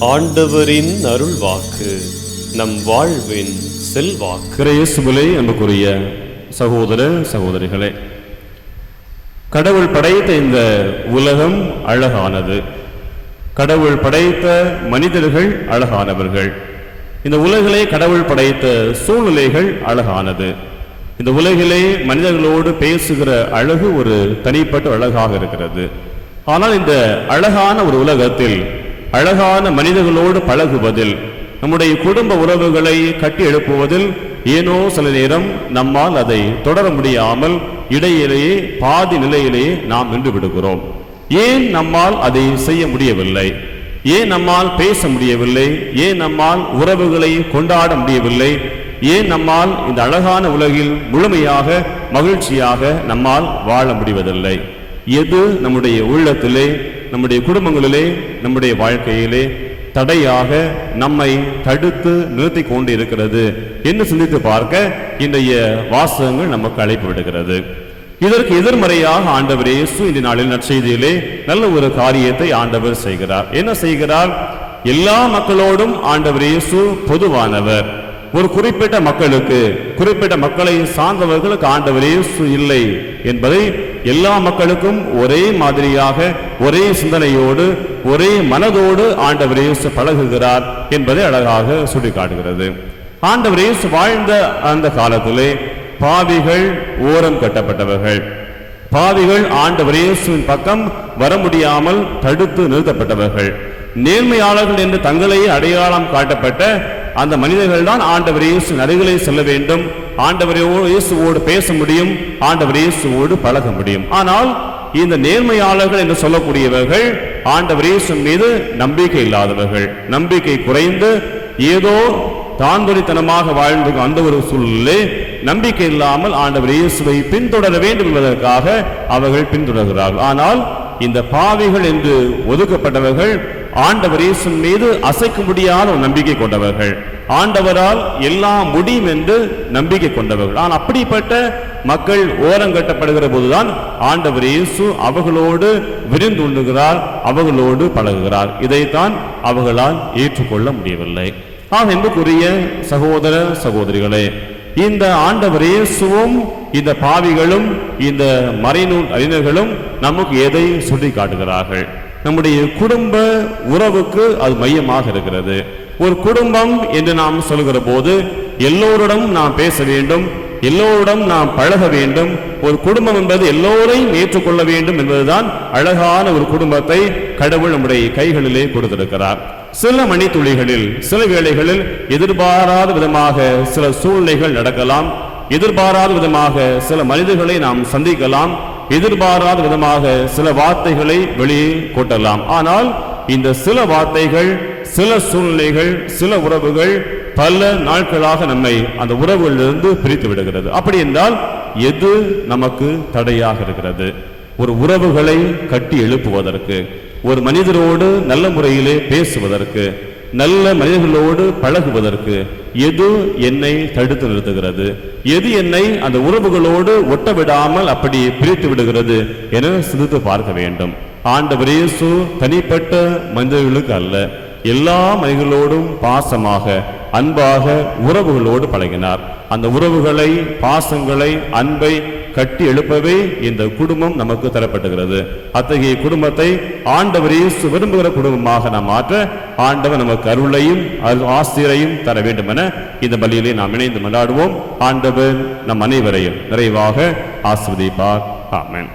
ஆண்டவரின் அருள் வாக்கு நம் வாழ்வின் செல்வாக்கு. கிரேசுவிலே அன்புக்குரிய சகோதர சகோதரிகளே கடவுள் படைத்த இந்த உலகம் அழகானது. கடவுள் படைத்த மனிதர்கள் அழகானவர்கள். இந்த உலகிலே கடவுள் படைத்த சூழ்நிலைகள் அழகானது. இந்த உலகிலே மனிதர்களோடு பேசுகிற அழகு ஒரு தனிப்பட்ட அழகாக இருக்கிறது. ஆனால் இந்த அழகான ஒரு உலகத்தில் அழகான மனிதர்களோடு பழகுவதில் நம்முடைய குடும்ப உறவுகளை கட்டி எழுப்புவதில் ஏனோ சில நேரம் நம்மால் அதை தொடர முடியாமல் இடையிலேயே பாதி நிலையிலேயே நாம் நின்று விடுகிறோம். ஏன் நம்மால் அதை செய்ய முடியவில்லை? ஏன் நம்மால் பேச முடியவில்லை? ஏன் நம்மால் உறவுகளை கொண்டாட முடியவில்லை? ஏன் நம்மால் இந்த அழகான உலகில் முழுமையாக மகிழ்ச்சியாக நம்மால் வாழ முடிவதில்லை? எது நம்முடைய உள்ளத்திலே நம்முடைய குடும்பங்களிலே நம்முடைய வாழ்க்கையிலே தடையாக நம்மை தடுத்து நிறுத்தி கொண்டு இருக்கிறது என்று சிந்தித்து பார்க்க இன்றைய வாசகங்கள் நமக்கு அழைப்பு விடுகிறது. இதற்கு எதிர்மறையாக ஆண்டவர் இயேசு இந்த நாளில் நற்செய்தியிலே நல்ல ஒரு காரியத்தை ஆண்டவர் செய்கிறார். என்ன செய்கிறார்? எல்லா மக்களோடும் ஆண்டவர் இயேசு பொதுவானவர். ஒரு குறிப்பிட்ட மக்களுக்கு குறிப்பிட்ட மக்களை சார்ந்தவர்களுக்கு ஆண்டவர் இயேசு இல்லை என்பதை எல்லா மக்களுக்கும் ஒரே மாதிரியாக ஒரே சிந்தனையோடு ஒரே மனதோடு ஆண்டவர் இயேசு பழகுகிறார் என்பதை அழகாக சுட்டிக்காட்டுகிறது. ஆண்டவர் இயேசு வாழ்ந்த அந்த காலத்திலே பாவிகள் ஓரம் கட்டப்பட்டவர்கள். பாவிகள் ஆண்டவர் இயேசுவின் பக்கம் வர முடியாமல் தடுத்து நிறுத்தப்பட்டவர்கள். நேர்மையாளர்கள் என்று தங்களையே அடையாளம் காட்டப்பட்ட அந்த மனிதர்கள் தான் ஆண்டவர் இயேசு அருகிலே செல்ல வேண்டும். ஆண்டவர் இயேசுவோடு பேச முடியும். ஆண்டவர் இயேசுவோடு பழக முடியும். ஆனால் இந்த நேர்மையாளர்கள் என்று சொல்லக்கூடியவர்கள் ஆண்டவர் இயேசு மீது நம்பிக்கை இல்லாதவர்கள். நம்பிக்கை குறைந்து ஏதோ தாந்தொழித்தனமாக வாழ்ந்து அந்த ஒரு சூழலிலே நம்பிக்கை இல்லாமல் ஆண்டவர் இயேசுவை பின்தொடர வேண்டும் என்பதற்காக அவர்கள் பின்தொடர்கிறார்கள். ஆனால் இந்த பாவிகள் என்று ஒதுக்கப்பட்டவர்கள் ஆண்டவர் இயேசு மீது அசைக்க முடியாத ஒரு நம்பிக்கை கொண்டவர்கள். ஆண்டவரால் எல்லாம் முடியும் என்று நம்பிக்கை கொண்டவர்கள். ஆனால் அப்படிப்பட்ட மக்கள் ஓரங்கட்டப்படுகிற போதுதான் ஆண்டவர் இயேசு அவர்களோடு விருந்து உண்ணுகிறார் அவர்களோடு பழகுகிறார். இதைத்தான் அவர்களால் ஏற்றுக்கொள்ள முடியவில்லை. ஆக என்புக்குரிய சகோதர சகோதரிகளே இந்த ஆண்டவர் இயேசுவும் இந்த பாவிகளும் இந்த மறைநூல் அறிஞர்களும் நமக்கு எதை சுட்டி காட்டுகிறார்கள் நம்முடைய குடும்ப உறவுக்கு அது மையமாக இருக்கிறது. ஒரு குடும்பம் என்று நாம் சொல்கிற போது எல்லோரிடம் நாம் பேச வேண்டும் எல்லோரிடம் நாம் பழக வேண்டும். ஒரு குடும்பம் என்பது எல்லோரையும் ஏற்றுக்கொள்ள வேண்டும் என்பதுதான் அழகான ஒரு குடும்பத்தை கடவுள் நம்முடைய கைகளிலே கொடுத்திருக்கிறார். சில மணித்துளிகளில் சில வேளைகளில் எதிர்பாராத விதமாக சில சூழ்நிலைகள் நடக்கலாம். எதிர்பாராத விதமாக சில மனிதர்களை நாம் சந்திக்கலாம். எதிர்பாராத விதமாக சில வார்த்தைகளை வெளியே கொட்டலாம். ஆனால் இந்த சில வார்த்தைகள் சில சூழ்நிலைகள் சில உறவுகள் பல நாட்களாக நம்மை அந்த உறவுகளிலிருந்து பிரித்து விடுகிறது. அப்படி என்றால் எது நமக்கு தடையாக இருக்கிறது? ஒரு உறவுகளை கட்டி எழுப்புவதற்கு ஒரு மனிதரோடு நல்ல முறையிலே பேசுவதற்கு நல்ல மனிதர்களோடு பழகுவதற்கு எது என்னை தடுத்து நிறுத்துகிறது? எது என்னை அந்த உறவுகளோடு ஒட்ட விடாமல் அப்படி பிரித்து விடுகிறது என சிந்தித்து பார்க்க வேண்டும். ஆண்டவர் இயேசு தனிப்பட்ட மனிதர்களுக்கு அல்ல எல்லா மனிதர்களோடும் பாசமாக அன்பாக உறவுகளோடு பழகினார். அந்த உறவுகளை பாசங்களை அன்பை கட்டி எழுப்பவே இந்த குடும்பம் நமக்கு தரப்பட்டுகிறது. அத்தகைய குடும்பத்தை ஆண்டவரையும் விரும்புகிற குடும்பமாக நாம் மாற்ற ஆண்டவர் நமக்கு அருளையும் ஆசிரியரையும் தர வேண்டும் என இந்த பலியிலே நாம் இணைந்து கொண்டாடுவோம் ஆண்டவர் நம் அனைவரையும் நிறைவாக ஆஸ்வதிப்பார் ஆமன்.